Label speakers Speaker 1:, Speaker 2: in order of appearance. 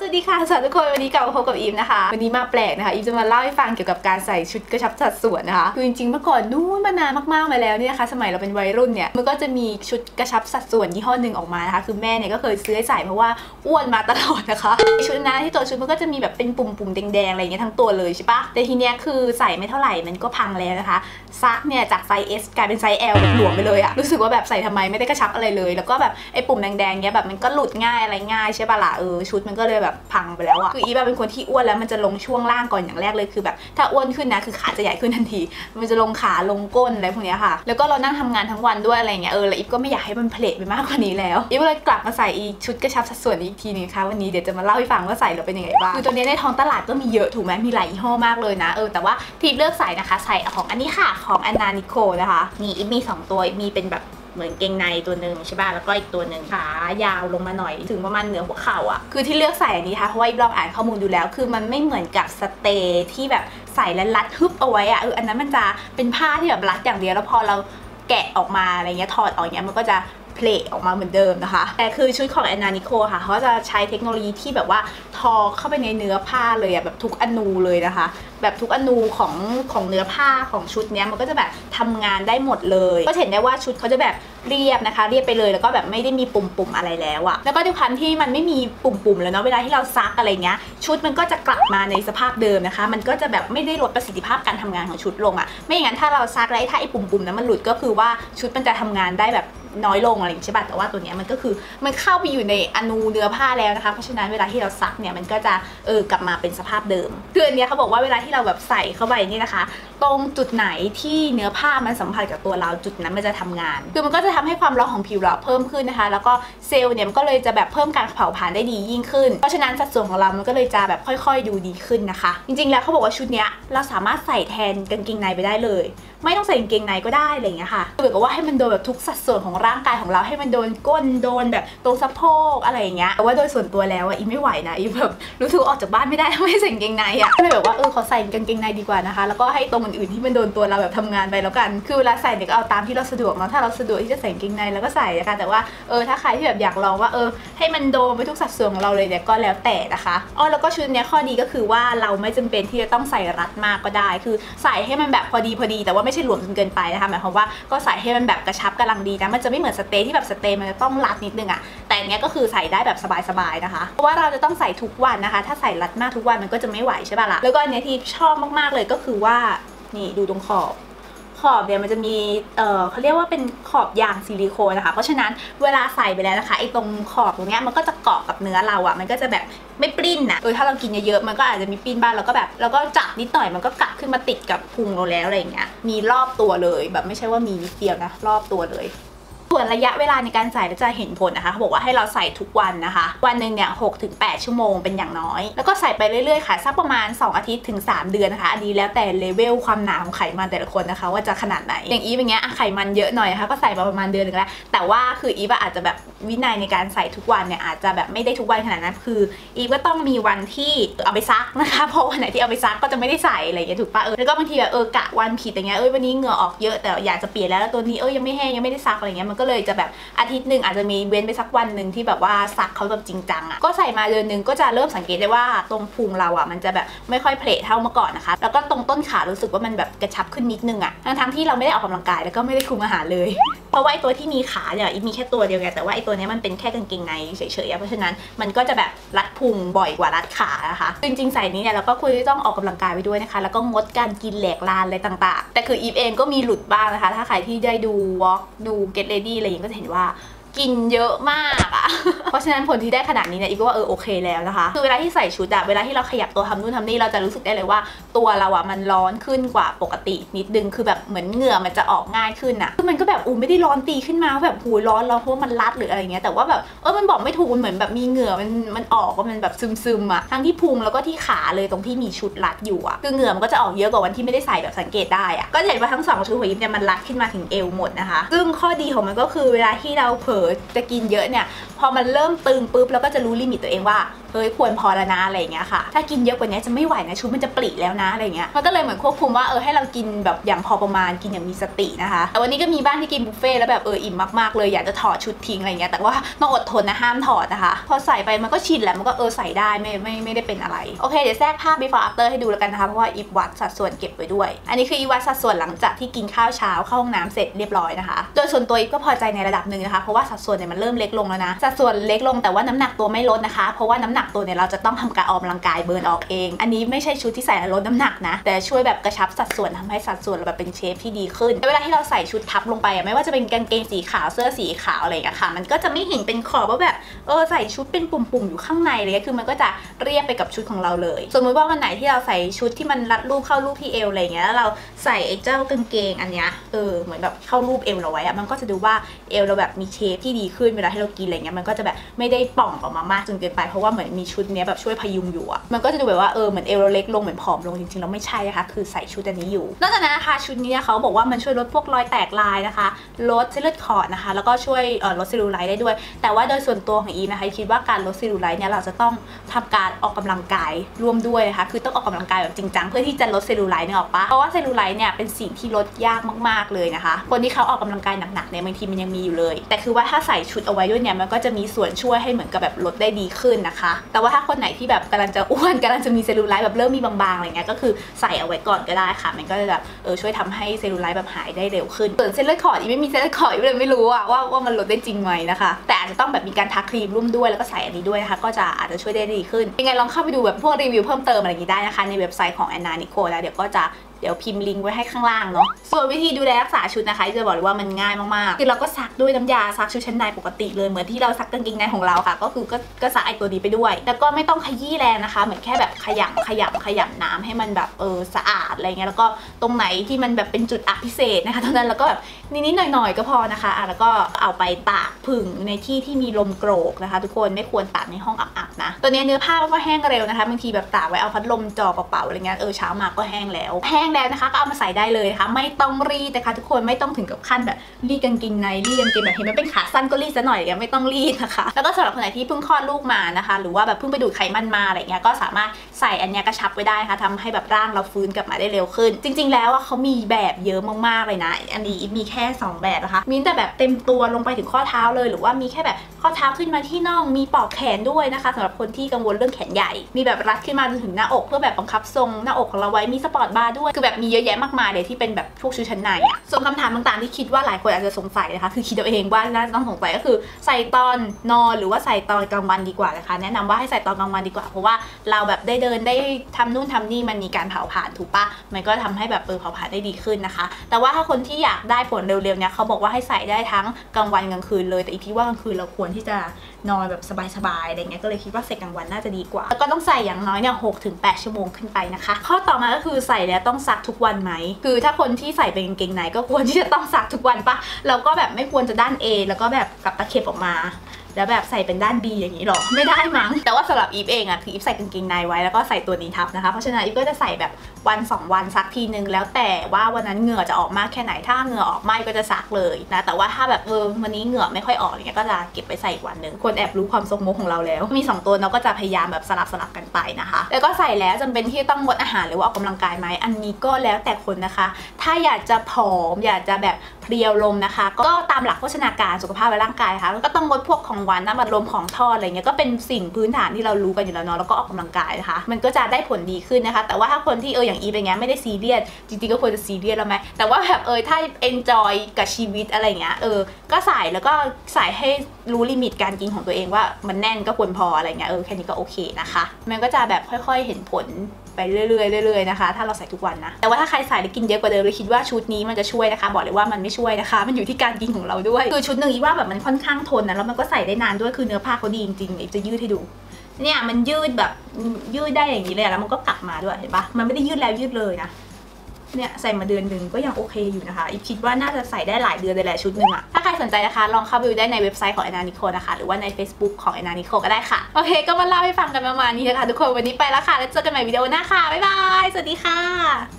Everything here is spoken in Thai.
Speaker 1: สวัสดีค่ะสวัสดีทุกคนวันนี้กลับมาพบกับอีฟนะคะ วันนี้มาแปลกนะคะอีฟจะมาเล่าให้ฟังเกี่ยวกับการใส่ชุดกระชับสัดส่วนนะคะคือจริงๆเมื่อก่อนนู้นมานานมากๆมาแล้วเนี่ยนะคะสมัยเราเป็นวัยรุ่นเนี่ยมันก็จะมีชุดกระชับสัดส่วนยี่ห้อหนึ่งออกมานะคะคือแม่เนี่ยก็เคยซื้อให้ใส่เพราะว่าอ้วนมาตลอดนะคะชุดนั้นที่ตัวชุดมันก็จะมีแบบเป็นปุ่มๆแดงๆอะไรอย่างเงี้ยทั้งตัวเลยใช่ปะแต่ทีเนี้ยคือใส่ไม่เท่าไหร่มันก็พังแล้วนะคะซักเนี่ยจากไซส์ S กลายเป็นไซส์ L แบบหลวมไปเลยอะรู้สึกว่าแบบใส่ทำไมไม่ได้กระชับอะไรเลย แล้วก็แบบไอ้ปุ่มแดงๆเนี้ยแบบมันก็หลุดง่ายอะไรง่ายใช่ปะล่ะเออชุดมันก็เลยแบบพังไปแล้วอะคืออีแบบเป็นคนที่อ้วนแล้วมันจะลงช่วงล่างก่อนอย่างแรกเลยคือแบบถ้าอ้วนขึ้นนะคือขาจะใหญ่ขึ้นทันที มันจะลงขาลงก้นอะไรพวกเนี้ยค่ะ แล้วก็เรานั่งทำงานทั้งวันด้วยอะไรเงี้ยเออแล้วอีฟก็ไม่อยากให้มันเพลทไปมากกว่านี้แล้วอีฟก็เลยกลับมาใส่อีชุดกระชับสัดส่วนอีกทีนึงค่ะวันนี้เดี๋ยวจะมาเล่าให้ฟังว่าใส่แล้วเป็นยังไงบ้างคือตัวนี้ในท้องตลาดก็มีเยอะถูกไหมมีหลายยี่ห้อมากเลยนะเออแต่ว่าที่เลือกใส่นะคะ ใส่ของอันนี้ค่ะของอนานิโคนะคะนี่อีฟมีสองตัวมีเป็นแบบ เหมือนเกงในตัวหนึ่งใช่ป่ะแล้วก็อีกตัวหนึ่งขายาวลงมาหน่อยถึงประมาณเหนือหัวเข่าอะคือที่เลือกใส่อันนี้ค่ะเพราะว่าอีบลองอ่านข้อมูลดูแล้ว คือมันไม่เหมือนกับสเตย์ที่แบบใส่แล้วรัดฮึบเอาไว้อะเอออันนั้นมันจะเป็นผ้าที่แบบรัดอย่างเดียวแล้วพอเราแกะออกมาอะไรเงี้ยถอดออกเงี้ยมันก็จะ เพลออกมาเหมือนเดิมนะคะ แต่คือชุดของแอนนานิโคค่ะเขาจะใช้เทคโนโลยีที่แบบว่าทอเข้าไปในเนื้อผ้าเลยอะแบบทุกอนูเลยนะคะ แบบทุกอนูของของเนื้อผ้าของชุดเนี้ยมันก็จะแบบทำงานได้หมดเลย ก็เห็นได้ว่าชุดเขาจะแบบเรียบนะคะ เรียบไปเลยแล้วก็แบบไม่ได้มีปุ่มๆอะไรแล้วอะแล้วก็ด้วยความที่มันไม่มีปุ่มๆแล้วเนาะเวลาที่เราซักอะไรเงี้ยชุดมันก็จะกลับมาในสภาพเดิมนะคะ มันก็จะแบบไม่ได้ลดประสิทธิภาพการทำงานของชุดลงอะไม่อย่างนั้นถ้าเราซักแล้วถ้าไอ้ปุ่มๆนั้นมันหลุดก็คือว่าชุดมันจะทำงานได้แบบ น้อยลงอะไรอย่างนี้ใช่ป่ะแต่ว่าตัวเนี้ยมันก็คือมันเข้าไปอยู่ในอนูเนื้อผ้าแล้วนะคะ เพราะฉะนั้นเวลาที่เราซักเนี่ยมันก็จะเออกลับมาเป็นสภาพเดิมคืออันเนี้ยเขาบอกว่าเวลาที่เราแบบใส่เข้าไปนี่นะคะ ตรงจุดไหนที่เนื้อผ้ามันสัมผัสกับตัวเราจุดนั้นมันจะทำงาน คือมันก็จะทำให้ความร้อนของผิวเราเพิ่มขึ้นนะคะ แล้วก็เซลล์เนี่ยมันก็เลยจะแบบเพิ่มการเผาผลาญได้ดียิ่งขึ้น เพราะฉะนั้นสัดส่วนของเรามันก็เลยจะแบบค่อย ๆ ดูดีขึ้นนะคะ จริงๆแล้วเขาบอกว่าชุดเนี้ยเราสามารถใส่แทนกางเกงในไปได้เลย ไม่ต้องใส่กางเกงในก็ได้อะไรอย่างเงี้ยค่ะคือเหมือนกับว่าให้มันโดนแบบทุกสัดส่วนของร่างกายของเราให้มันโดนก้นโดนแบบตรงสะโพกอะไรอย่างเงี้ยแต่ว่าโดยส่วนตัวแล้วอะอีไม่ไหวนะอีแบบรู้สึกออกจากบ้านไม่ได้ถ้าไม่ใส่กางเกงในอะก็เลยแบบว่าเออขอใส่กางเกงในดีกว่านะคะ แล้วก็ให้ตรงอื่นๆที่มันโดนตัวเราแบบทำงานไปแล้วกัน คือเวลาใส่เนี่ยก็เอาตามที่เราสะดวกเนาะถ้าเราสะดวกที่จะใส่กางเกงในแล้วก็ใส่นะคะแต่ว่าเออถ้าใครที่แบบอยากลองว่าเออ ให้มันโดนไปทุกสัดส่วนของเราเลยเนี่ยก็แล้วแต่นะคะอ๋อแล้วก็ชุดเนี้ยข้อดีก็คือว่าเราไม่จำเป็นที่จะต้องใส่รัดมากก็ได้ คือใส่ให้มันแบบพอดีพอดีแต่ว่าไม่ใช่หลวมจนเกินไปนะคะหมายความว่าก็ใส่ให้มันแบบกระชับกำลังดีนะมันจะไม่เหมือนสเตย์ที่แบบสเตย์มันจะต้องรัดนิดนึงอะแต่อันเนี้ยก็คือใส่ได้แบบสบายๆนะคะ เพราะว่าเราจะต้องใส่ทุกวันนะคะ ถ้าใส่รัดมากทุกวันมันก็จะไม่ไหวใช่ป่ะล่ะแล้วก็อันเนี้ยที่ชอบมากๆเลยก็คือว่านี่ดูตรงขอบ ขอบเนี่ยมันจะมีเออเขาเรียกว่าเป็นขอบยางซิลิโคนนะคะ เพราะฉะนั้นเวลาใส่ไปแล้วนะคะไอ้ตรงขอบตรงเนี้ยมันก็จะเกาะกับเนื้อเราอะมันก็จะแบบไม่ปริ้นอะโดยถ้าเรากินเยอะๆ มันก็อาจจะมีปริ้นบ้างแล้วก็แบบแล้วก็จับนิดหน่อยมันก็กับขึ้นมาติดกับพุงเราแล้วอะไรอย่างเงี้ย มีรอบตัวเลยแบบไม่ใช่ว่ามีนิดเดียวนะ รอบตัวเลย ส่วนระยะเวลาในการใส่จะเห็นผลนะคะเขาบอกว่าให้เราใส่ทุกวันนะคะ วันหนึ่งเนี่ยหกถึงแปดชั่วโมงเป็นอย่างน้อย แล้วก็ใส่ไปเรื่อยๆค่ะ สักประมาณ 2 อาทิตย์ถึง 3 เดือนนะคะ อันนี้แล้วแต่เลเวลความหนาของไขมันแต่ละคนนะคะ ว่าจะขนาดไหน อย่างอีฟอย่างเงี้ยไขมันเยอะหน่อยนะคะก็ใส่มาประมาณเดือนนึงแล้ว แต่ว่าคืออีฟอะอาจจะแบบวินัยในการใส่ทุกวันเนี่ยอาจจะแบบไม่ได้ทุกวันขนาดนั้น คืออีฟก็ต้องมีวันที่เอาไปซักนะคะเพราะวันไหนที่เอาไปซักก็จะไม่ได้ใส่อะไรอย่างเงี้ยถูกปะเออแล้วก็บางทีแบบเออกะวันผิดอย่างเงี้ยเอ้ยวันนี้เหงื่อออกเยอะแต่อยากจะเปลี่ยนแล้วแล้วตัวนี้เอ้ยยังไม่แห้งยังไม่ได้ซักอะไรเงี้ยมันก็เลยจะแบบอาทิตย์หนึ่งอาจจะมีเว้นไปสักวันหนึ่งที่แบบว่าซักเขาแบบจริงจังอะ่ะก็ใส่มาเดือนหนึ่งก็จะเริ่มสังเกตได้ว่าตรงพุงเราอะ่ะมันจะแบบไม่ค่อยเพลทเท่าเมื่อก่อนนะคะ แล้วก็ตรงต้นขารู้สึกว่ามันแบบกระชับขึ้นนิดนึงอะ่ะทั้งที่เราไม่ได้ออกกำลังกายแล้วก็ไม่ได้คุมอาหารเลย ราะว่าไอตัวที่มีขาเนี่ยอีมีแค่ตัวเดียวไงแต่ว่าไอตัวนี้มันเป็นแค่กางเกงในเฉยๆเพราะฉะนั้นมันก็จะแบบรัดพุงบ่อยกว่ารัดขานะคะจริงๆใส่นี้เนี่ยเราก็ควรที่ต้องออกกำลังกายไปด้วยนะคะ แล้วก็งดการกินแหลกลานอะไรต่าง ๆ แต่คืออีฟเองก็มีหลุดบ้างนะคะ ถ้าใครที่ได้ดู walk ดู get ready อะไรอย่างนี้ก็จะเห็นว่า กินเยอะมากอะ เพราะฉะนั้นผลที่ได้ขนาดนี้เนี่ยอีกก็ว่าเออโอเคแล้วนะคะ คือเวลาที่ใส่ชุดอะเวลาที่เราขยับตัวทำนู่นทำนี่เราจะรู้สึกได้เลยว่า ตัวเราอะมันร้อนขึ้นกว่าปกตินิดนึงคือแบบเหมือนเหงื่อมันจะออกง่ายขึ้นอะคือมันก็แบบอูไม่ได้ร้อนตีขึ้นมาแบบหูร้อนร้อนเพราะว่ามันรัดหรืออะไรเงี้ยแต่ว่าแบบเออมันบอกไม่ถูกมันเหมือนแบบมีเหงื่อมันมันออกว่ามันแบบซึมซึมๆอะทั้งที่พุงแล้วก็ที่ขาเลยตรงที่มีชุดรัดอยู่อะคือเหงื่อมันก็จะออกเยอะกว่าวันที่ไม่ได้ใส่แบบสังเกตได้อะก็จะเห็นว่าทั้งสองชุดหัวยิมเนี่ยมันรัดขึ้นมาถึงเอวหมดนะคะ ซึ่งข้อดีของมันก็คือเวลาที่เราเผลอจะกินเยอะเนี่ย พอมันเริ่มตึงปุ๊บเราก็จะรู้ลิมิตตัวเองว่า เฮ้ยควรพอแล้วนะอะไรอย่างเงี้ยค่ะ ถ้ากินเยอะกว่านี้จะไม่ไหวนะชุดมันจะปริแล้วนะอะไรเงี้ยมันก็เลยเหมือนควบคุมว่าเออให้เรากินแบบอย่างพอประมาณกินอย่างมีสตินะคะแต่วันนี้ก็มีบ้านที่กินบุฟเฟ่แล้วแบบเอออิ่มมากๆเลยอยากจะถอดชุดทิ้งอะไรเงี้ยแต่ว่าต้องอดทนนะห้ามถอดนะคะ พอใส่ไปมันก็ชินแหละมันก็เออใส่ได้ไม่ไม่ไม่ได้เป็นอะไรโอเคเดี๋ยวแทรกภาพ before after ให้ดูแล้วกันนะคะเพราะว่าอีฟวัดสัดส่วนเก็บไว้ด้วย อันนี้คืออีฟวัดสัดส่วนหลังจากที่กินข้าวเช้าเข้าห้องน้ำเสร็จเรียบร้อยนะคะโดยส่วนตัวอีก็พอใจในระดับหนึ่งนะคะเพราะว่าสัดส่วนเนี่ยมันเริ่มเล็กลงแล้วนะสัดส่วนเล็กลงแต่ว่าน้ำหนักตัวไม่ลดนะคะ เพราะว่าน้ำหนักตัวเนี่ยเราจะต้องทำการออกกำลังกายเบิร์นออกเอง อันนี้ไม่ใช่ชุดที่ใส่ลดน้ำหนักนะ แต่ช่วยแบบกระชับสัดส่วนทำให้สัดส่วนเราแบบเป็นเชฟที่ดีขึ้นเวลาที่เราใส่ชุดทับลงไปอะไม่ว่าจะเป็นกางเกงสีขาวเสื้อสีขาวอะไรอย่างเงี้ยค่ะ มันก็จะไม่เห็นเป็นขอบว่าแบบเออใส่ชุดเป็นปุ่มๆอยู่ข้างในเลยคือมันก็จะเรียบไปกับชุดของเราเลย สมมติว่าวันไหนที่เราใส่ชุดที่มันรัดรูปเข้ารูปที่เอวอะไรเงี้ยแล้วเราใส่ไอ้เจ้ากางเกงอันเนี้ยเออเหมือนแบบเข้ารูปเอวเราไว้อะมันก็จะดูว่าเอวเราแบบมีเชฟที่ดีขึ้นเวลาที่เรากินอะไรเงี้ยมันก็จะแบบไม่ได้ป่องออกมามากจนเกินไปเพราะว่าเหมือนมีชุดเนี้ยแบบช่วยพยุงอยู่อะมันก็จะดูแบบว่าเออเหมือนเอวเราเล็กลงเหมือนผอมลงจริงๆแล้วไม่ใช่นะคะคือใส่ชุดอันนี้อยู่ นอกจากนั้นนะคะชุดนี้เขาบอกว่ามันช่วยลดพวกรอยแตกลายนะคะลดเส้นเลือดขอดนะคะ แล้วก็ช่วยลดเซลลูไลท์ได้ด้วย แต่ว่าโดยส่วนตัวของอีนะคะคิดว่าการลดเซลลูไลท์เนี่ยเราจะต้องทำการออกกำลังกายร่วมด้วยนะคะคือต้องออกกำลังกายแบบจริงจังเพื่อที่จะลดเซลลูไลท์เนี่ยออกปะเพราะว่าเซลลูไลท์เนี่ยเป็นสิ่งที่ลดยากมากๆเลยนะคะ คนที่เขาออกกำลังกายหนักๆเนี่ยบางทีมันยังมีอยู่เลย แต่คือว่าถ้าใส่ชุดเอาไว้ด้วยเนี่ยมันก็จะมีส่วนช่วยให้เหมือนกับแบบลดได้ดีขึ้นนะคะแต่ว่าถ้าคนไหนที่แบบกำลังจะอ้วนกำลังจะมีเซลลูไลท์แบบเริ่มมีบางๆอะไรเงี้ยก็คือใส่เอาไว้ก่อนก็ได้ค่ะ มันก็จะแบบเออช่วยทำให้เซลลูไลท์แบบหายได้เร็วขึ้นส่วนเส้นเลือดขอดอีไม่มีเส้นเลือดขอดอีเลยไม่รู้อะว่าว่ามันลดได้จริงไหมนะคะ แต่อาจจะต้องแบบมีการทาครีมร่วมด้วยแล้วก็ใส่อันนี้ด้วยนะคะ ก็จะอาจจะช่วยได้ดีขึ้นยังไงลองเข้าไปดูแบบพวกรีวิวเพิ่มเติมอะไรอย่างนี้ได้นะคะในเว็บไซต์ของแอนนานิโคแล้วเดี๋ยวก็จะเดี๋ยวพิมพ์ลิงก์ไว้ให้ข้างล่างเนาะส่วนวิธีดูแลรักษาชุดนะคะจะบอกเลยว่ามันง่ายมากๆคือเราก็ซักด้วยน้ำยาซักชุดชั้นในปกติเลยเหมือนที่เราซักกางเกงในของเราค่ะ ก็คือก็ก็ซักไอตัวนี้ไปด้วย แล้วก็ไม่ต้องขยี้แรงนะคะ เหมือนแค่แบบขยำขยำขยำน้ำให้มันแบบเออสะอาดอะไรเงี้ยแล้วก็ตรงไหนที่มันแบบเป็นจุดอักพิเศษนะคะตรงนั้นแล้วก็แบบนิดๆหน่อยๆก็พอนะคะอะแล้วก็เอาไปตากผึ่งในที่ที่มีลมโกรกนะคะ ทุกคนไม่ควรตากในห้องอับๆนะตัวนี้เนื้อผ้าก็แห้งเร็วนะคะบางทีแบบตากไว้เอาพัดลมจ่อเปล่าๆอะไรเงี้ยเออเช้ามาก็แห้งแล้วแห้งแล้วนะคะ ก็เอามาใส่ได้เลยนะคะ ไม่ต้องรีดนะคะ ทุกคนไม่ต้องถึงกับขั้นแบบรีดกางเกงในรีดกางเกงแบบเห็นมันเป็นขาสั้นก็รีดซะหน่อยอย่างไม่ต้องรีดนะคะ แล้วก็สำหรับคนไหนที่เพิ่งคลอดลูกมานะคะ หรือว่าแบบเพิ่งไปดูดไขมันมาอะไรเงี้ยก็สามารถใส่อันนี้กระชับไว้ได้นะคะทำให้แบบร่างเราฟื้นกลับมาได้เร็วขึ้น จริง ๆ แล้วอะเขามีแบบเยอะมากๆเลยนะ อันนี้มีแค่ 2 แบบนะคะมีแต่แบบเต็มตัวลงไปถึงข้อเท้าเลย หรือว่ามีแค่แบบ ข้อเท้าขึ้นมาที่น่องมีปลอกแขนด้วยนะคะสำหรับคนที่กังวลเรื่องแขนใหญ่ มีแบบรัดขึ้นมาจนถึงหน้าอกเพื่อแบบบังคับทรงหน้าอกของเราไว้มีสปอร์ตบาร์ด้วย คือแบบมีเยอะแยะมากมายเลยที่เป็นแบบพวกชุดชั้นในอะส่วนคำถามต่างๆที่คิดว่าหลายคนอาจจะสงสัยนะคะคือคิดเอาเองว่าน่าจะต้องสงสัยก็คือใส่ตอนนอนหรือว่าใส่ตอนกลางวันดีกว่านะคะ แนะนำว่าให้ใส่ตอนกลางวันดีกว่า เพราะว่าเราแบบได้เดินได้ทำนู่นทำนี่มันมีการเผาผลาญถูกปะมันก็ทำให้แบบเออเผาผลาญได้ดีขึ้นนะคะ แต่ว่าถ้าคนที่อยากได้ผลเร็วๆเนี่ยเขาบอกว่าให้ใส่ได้ทั้งกลางวันกลางคืนเลยแต่อีพี่ว่ากลางคืนเราควรที่จะนอนแบบสบายๆอะไรเงี้ยก็เลยคิดว่าใส่กลางวันน่าจะดีกว่า แล้วก็ต้องใส่อย่างน้อยเนี่ยหกถึงแปดชั่วโมงขึ้นไปนะคะ ข้อต่อมาก็คือใส่แล้วต้องซักทุกวันไหม คือถ้าคนที่ใส่เป็นกางเกงในก็ควรที่จะต้องซักทุกวันปะเราก็แบบไม่ควรจะด้านเอแล้วก็แบบกลับตะเข็บออกมา แล้วแบบใส่เป็นด้าน B อย่างนี้หรอ ไม่ได้มั้ง แต่ว่าสำหรับอีฟเองอะคืออีฟใส่กางเกงในไว้แล้วก็ใส่ตัวนี้ทับนะคะ เพราะฉะนั้นอีฟก็จะใส่แบบวัน2วันซักทีนึง แล้วแต่ว่าวันนั้นเหงื่อจะออกมากแค่ไหน ถ้าเหงื่อออกไม่ก็จะซักเลยนะ แต่ว่าถ้าแบบเออวันนี้เหงื่อไม่ค่อยออกอย่างเงี้ยก็จะเก็บไปใส่อีกวันหนึ่งคนแอบรู้ความทรงโมของเราแล้ว มี 2 ตัวเราก็จะพยายามแบบสลับสลับกันไปนะคะ แล้วก็ใส่แล้วจำเป็นที่ต้องงดอาหารหรือว่าออกกำลังกายไหมอันนี้ก็แล้วแต่คนนะคะ ถ้าอยากจะผอมอยากจะแบบ เพรียวลมนะคะ ก็ตามหลักโภชนาการสุขภาพและร่างกายค่ะก็ต้องงดพวกของหวานน้ำอัดลมของทอดอะไรเงี้ยก็เป็นสิ่งพื้นฐานที่เรารู้กันอยู่แล้วเนาะแล้วก็ออกกำลังกายนะคะมันก็จะได้ผลดีขึ้นนะคะ แต่ว่าถ้าคนที่เอออย่างอีเป็นเงี้ยไม่ได้ซีเรียสจริงๆก็ควรจะซีเรียสแล้วไหมแต่ว่าแบบเออถ้า enjoy กับชีวิตอะไรเงี้ยเออก็ใส่แล้วก็ใส่ให้รู้ลิมิตการกินของตัวเองว่ามันแน่นก็ควรพออะไรเงี้ยเออแค่นี้ก็โอเคนะคะ มันก็จะแบบค่อย ๆเห็นผล ไปเรื่อยๆเรื่อยๆนะคะ ถ้าเราใส่ทุกวันนะ แต่ว่าถ้าใครใส่แล้วกินเยอะกว่าเดิมเลยคิดว่าชุดนี้มันจะช่วยนะคะ บอกเลยว่ามันไม่ช่วยนะคะ มันอยู่ที่การกินของเราด้วย คือชุดหนึ่งอีว่าแบบมันค่อนข้างทนนะ แล้วมันก็ใส่ได้นานด้วย คือเนื้อผ้าเขาดีจริงๆอีจะยืดให้ดู เนี่ยมันยืดแบบยืดได้อย่างนี้เลย แล้วมันก็กลับมาด้วย เห็นปะมันไม่ได้ยืดแล้วยืดเลยนะ เนี่ยใส่มาเดือนหนึ่งก็ยังโอเคอยู่นะคะอีฟคิดว่าน่าจะใส่ได้หลายเดือนเลยแหละชุดหนึ่งอะถ้าใครสนใจนะคะ ลองเข้าไปดูได้ในเว็บไซต์ของแอนนานิโคนะคะ หรือว่าใน Facebook ของแอนนานิโคก็ได้ค่ะ โอเค ก็มาเล่าให้ฟังกันประมาณนี้นะคะทุกคนวันนี้ไปแล้วค่ะ แล้วเจอกันใหม่วิดีโอหน้าค่ะบ๊ายบายสวัสดีค่ะ